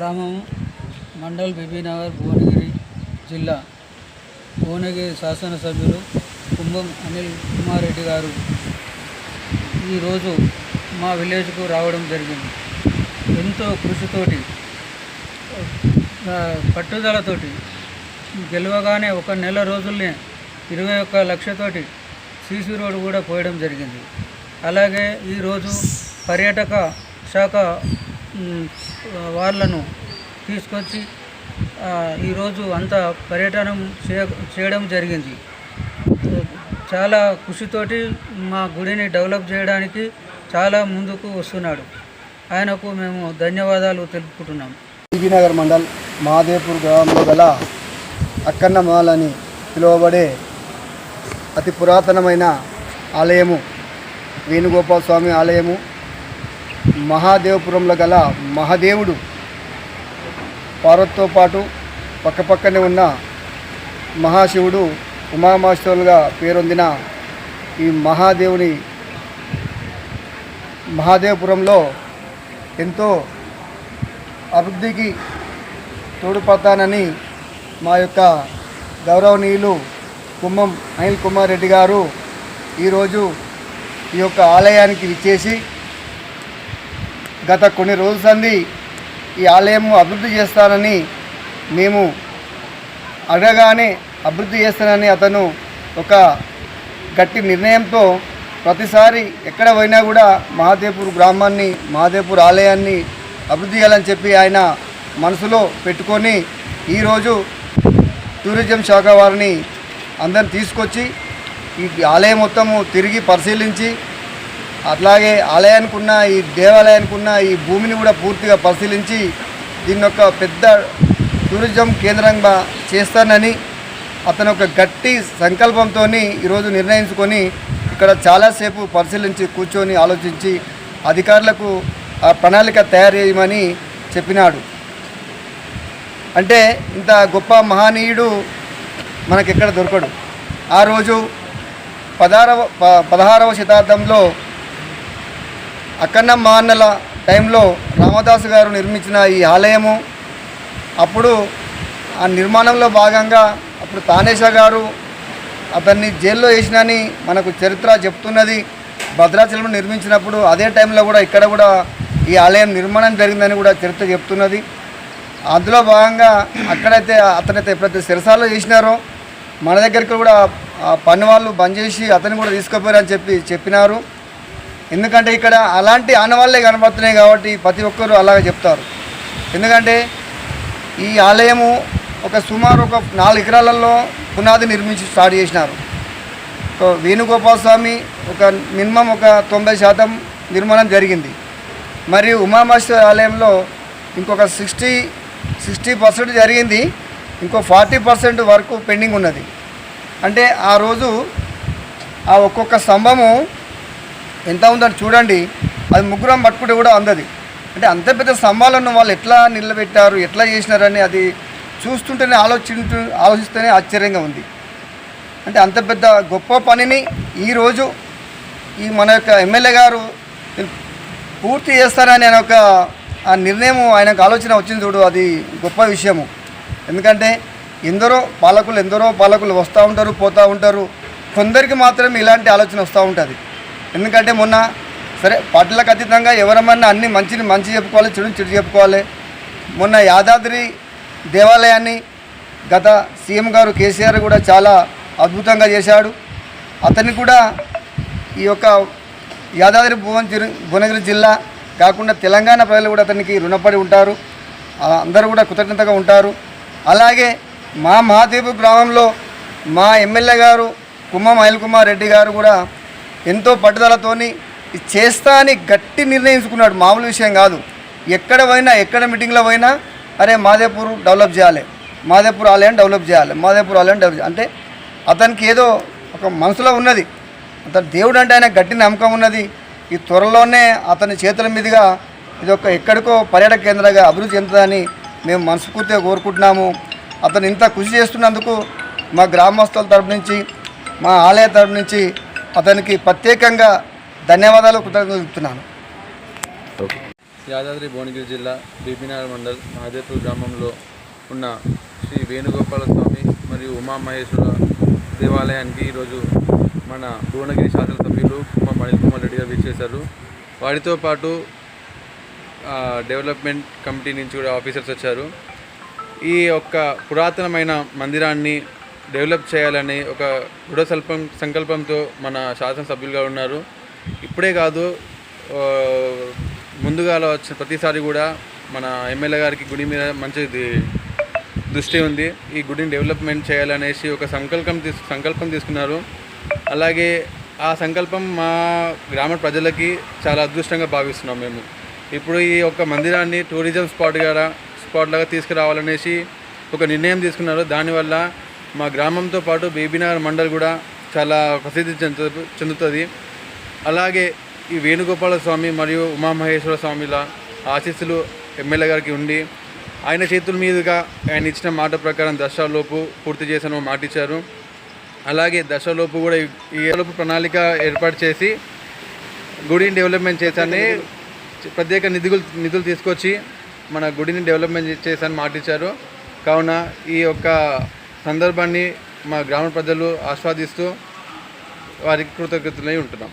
గ్రామం మండల్ బీబీనగర్ భువనగిరి జిల్లా. భువనగిరి శాసనసభ్యులు కుంభం అనిల్ కుమార్ రెడ్డి గారు ఈరోజు మా విలేజ్కు రావడం జరిగింది. ఎంతో కృషితోటి పట్టుదలతోటి గెలవగానే ఒక నెల రోజుల్నే ఇరవై ఒక్క లక్షతోటి సీసీ రోడ్ కూడా పోయడం జరిగింది. అలాగే ఈరోజు పర్యాటక శాఖ వాళ్ళను తీసుకొచ్చి ఈరోజు అంతా పర్యటనం చేయ చేయడం జరిగింది. చాలా కృషితోటి మా గుడిని డెవలప్ చేయడానికి చాలా ముందుకు వస్తున్నాడు. ఆయనకు మేము ధన్యవాదాలు తెలుపుకుంటున్నాం. బీబీనగర్ మండల్ మాదేపూర్ గ్రామంలో గల అక్కన్న మాల్ అని పిలువబడే అతి పురాతనమైన ఆలయము వేణుగోపాల స్వామి ఆలయము మహాదేవపురంలో గల మహాదేవుడు పార్వతితో పాటు పక్కపక్కనే ఉన్న మహాశివుడు ఉమామహేశ్వరులుగా పేరొందిన ఈ మహాదేవుని మహాదేవపురంలో ఎంతో అభివృద్ధికి తోడుపడతానని మా యొక్క గౌరవనీయులు కుమ్మం అనిల్ కుమార్ రెడ్డి గారు ఈరోజు ఈ యొక్క ఆలయానికి విచ్చేసి గత కొన్ని రోజుల సంది ఈ ఆలయము అభివృద్ధి చేస్తానని మేము అడగగానే అభివృద్ధి చేస్తానని అతను ఒక గట్టి నిర్ణయంతో ప్రతిసారి ఎక్కడ పోయినా కూడా మహాదేవ్పూర్ గ్రామాన్ని మహాదేవ్పూర్ ఆలయాన్ని అభివృద్ధి చేయాలని చెప్పి ఆయన మనసులో పెట్టుకొని ఈరోజు టూరిజం శాఖ వారిని అందరిని తీసుకొచ్చి ఈ ఆలయం మొత్తము తిరిగి పరిశీలించి అట్లాగే ఆలయానికి ఉన్న ఈ దేవాలయానికి ఉన్న ఈ భూమిని కూడా పూర్తిగా పరిశీలించి దీన్ని ఒక పెద్ద టూరిజం కేంద్రంగా చేస్తానని అతను ఒక గట్టి సంకల్పంతో ఈరోజు నిర్ణయించుకొని ఇక్కడ చాలాసేపు పరిశీలించి కూర్చొని ఆలోచించి అధికారులకు ఆ ప్రణాళిక తయారు చేయమని చెప్పినాడు. అంటే ఇంత గొప్ప మహనీయుడు మనకెక్కడ దొరకడు. ఆ రోజు పదహారవ ప- పదహారవ శతాబ్దంలో అక్కన్న మాన్నల టైంలో రామదాసు గారు నిర్మించిన ఈ ఆలయము అప్పుడు ఆ నిర్మాణంలో భాగంగా అప్పుడు తానేషా గారు అతన్ని జైల్లో వేసినని మనకు చరిత్ర చెప్తున్నది. భద్రాచలం నిర్మించినప్పుడు అదే టైంలో కూడా ఇక్కడ కూడా ఈ ఆలయం నిర్మాణం జరిగిందని కూడా చరిత్ర చెప్తున్నది. అందులో భాగంగా అక్కడైతే అతనైతే ప్రతి సిరసాల్లో చేసినారో మన దగ్గరికి కూడా పని వాళ్ళు బంద్ చేసి అతన్ని కూడా తీసుకుపోయారని చెప్పి చెప్పినారు. ఎందుకంటే ఇక్కడ అలాంటి ఆనవాళ్ళే కనబడుతున్నాయి కాబట్టి ప్రతి ఒక్కరూ అలాగే చెప్తారు. ఎందుకంటే ఈ ఆలయము ఒక సుమారు ఒక నాలుగు ఎకరాలలో పునాది నిర్మించి స్టార్ట్ చేసినారు. వేణుగోపాల స్వామి ఒక మినిమం ఒక తొంభై శాతం నిర్మాణం జరిగింది. మరియు ఉమామహేశ్వర ఆలయంలో ఇంకొక సిక్స్టీ సిక్స్టీ పర్సెంట్ జరిగింది. ఇంకో ఫార్టీ పర్సెంట్ వరకు పెండింగ్ ఉన్నది. అంటే ఆ రోజు ఆ ఒక్కొక్క స్తంభము ఎంత ఉందని చూడండి. అది ముగ్గురం పట్టుకుంటే కూడా అందది. అంటే అంత పెద్ద స్తంభాలను వాళ్ళు ఎట్లా నిలబెట్టారు ఎట్లా చేసినారని అది చూస్తుంటేనే ఆలోచించు ఆలోచిస్తేనే ఆశ్చర్యంగా ఉంది. అంటే అంత పెద్ద గొప్ప పనిని ఈరోజు ఈ మన యొక్క ఎమ్మెల్యే గారు పూర్తి చేస్తారని ఆయన ఒక ఆ నిర్ణయం ఆయనకు ఆలోచన వచ్చింది చూడు అది గొప్ప విషయము. ఎందుకంటే ఎందరో పాలకులు ఎందరో పాలకులు వస్తూ ఉంటారు పోతూ ఉంటారు. కొందరికి మాత్రం ఇలాంటి ఆలోచన వస్తూ ఉంటుంది. ఎందుకంటే మొన్న సరే పార్టీలకు అతీతంగా ఎవరమన్నా అన్ని మంచిని మంచి చెప్పుకోవాలి చెడు చెడు చెప్పుకోవాలి. మొన్న యాదాద్రి దేవాలయాన్ని గత సీఎం గారు కేసీఆర్ కూడా చాలా అద్భుతంగా చేశాడు. అతన్ని కూడా ఈ యొక్క యాదాద్రి భువన భువనగిరి జిల్లా కాకుండా తెలంగాణ ప్రజలు కూడా అతనికి రుణపడి ఉంటారు. అందరూ కూడా కృతజ్ఞతగా ఉంటారు. అలాగే మా మహాదేవు గ్రామంలో మా ఎమ్మెల్యే గారు కుమ్మం అనిల్ కుమార్ రెడ్డి గారు కూడా ఎంతో పట్టుదలతోని ఇది చేస్తా అని గట్టి నిర్ణయించుకున్నాడు. మామూలు విషయం కాదు. ఎక్కడ పోయినా ఎక్కడ మీటింగ్లో పోయినా అరే మాదేపూర్ డెవలప్ చేయాలి. మాదేపూర్ ఆలయం డెవలప్ చేయాలి. మాదేపూర్ ఆలయం డెవలప్ అంటే అతనికి ఏదో ఒక మనసులో ఉన్నది. అతను దేవుడు అంటే ఆయన గట్టి నమ్మకం ఉన్నది. ఈ త్వరలోనే అతని చేతుల మీదుగా ఇది ఒక ఎక్కడికో పర్యాటక కేంద్రంగా అభివృద్ధి చెందుతుందని మేము మనస్ఫూర్తిగా కోరుకుంటున్నాము. అతను ఇంత కృషి చేస్తున్నందుకు మా గ్రామస్తుల తరపు నుంచి మా ఆలయ తరపు నుంచి అతనికి ప్రత్యేకంగా ధన్యవాదాలు కృతజ్ఞతలు చెప్తున్నాను. యాదాద్రి భువనగిరి జిల్లా బీబీనార్ మండల్ మహదేపూర్ గ్రామంలో ఉన్న శ్రీ వేణుగోపాల స్వామి మరియు ఉమామహేశ్వర దేవాలయానికి ఈరోజు మన భువనగిరి శాసనసభ్యులు కుమార్ అనిల్ కుమార్ రెడ్డి గారు విచ్చేశారు. వారితో పాటు డెవలప్మెంట్ కమిటీ నుంచి కూడా ఆఫీసర్స్ వచ్చారు. ఈ యొక్క పురాతనమైన మందిరాన్ని డెవలప్ చేయాలని ఒక దృఢ సల్పం సంకల్పంతో మన శాసనసభ్యులుగా ఉన్నారు. ఇప్పుడే కాదు ఆ, ముందుగా వచ్చిన ప్రతిసారి కూడా మన ఎమ్మెల్యే గారికి గుడి మీద మంచి దృష్టి ఉంది. ఈ గుడిని డెవలప్మెంట్ చేయాలనేసి ఒక సంకల్పం తీసు సంకల్పం తీసుకున్నారు. అలాగే ఆ సంకల్పం మా గ్రామ ప్రజలకి చాలా అదృష్టంగా భావిస్తున్నాం మేము. ఇప్పుడు ఈ యొక్క మందిరాన్ని టూరిజం స్పాట్ గారా తీసుకురావాలనేసి ఒక నిర్ణయం తీసుకున్నారు. దానివల్ల మా గ్రామంతో పాటు బేబీనగర్ మండల్ కూడా చాలా ప్రసిద్ధి చెందు చెందుతుంది. అలాగే ఈ వేణుగోపాల స్వామి మరియు ఉమామహేశ్వర స్వామిల ఆశీస్సులు ఎమ్మెల్యే గారికి ఉండి ఆయన చేతుల మీదుగా ఆయన ఇచ్చిన మాట ప్రకారం దశలోపు పూర్తి చేసిన మాట ఇచ్చారు. అలాగే దశలోపు కూడా ఈ- లోపు ప్రణాళిక ఏర్పాటు చేసి గుడిని డెవలప్మెంట్ చేశాను ప్రత్యేక నిధులు నిధులు తీసుకొచ్చి మన గుడిని డెవలప్మెంట్ చేశాను మాట ఇచ్చారు. కావున ఈ యొక్క సందర్భాన్ని మా గ్రామ ప్రజలు ఆస్వాదిస్తూ వారికి కృతజ్ఞతలై ఉంటున్నాం.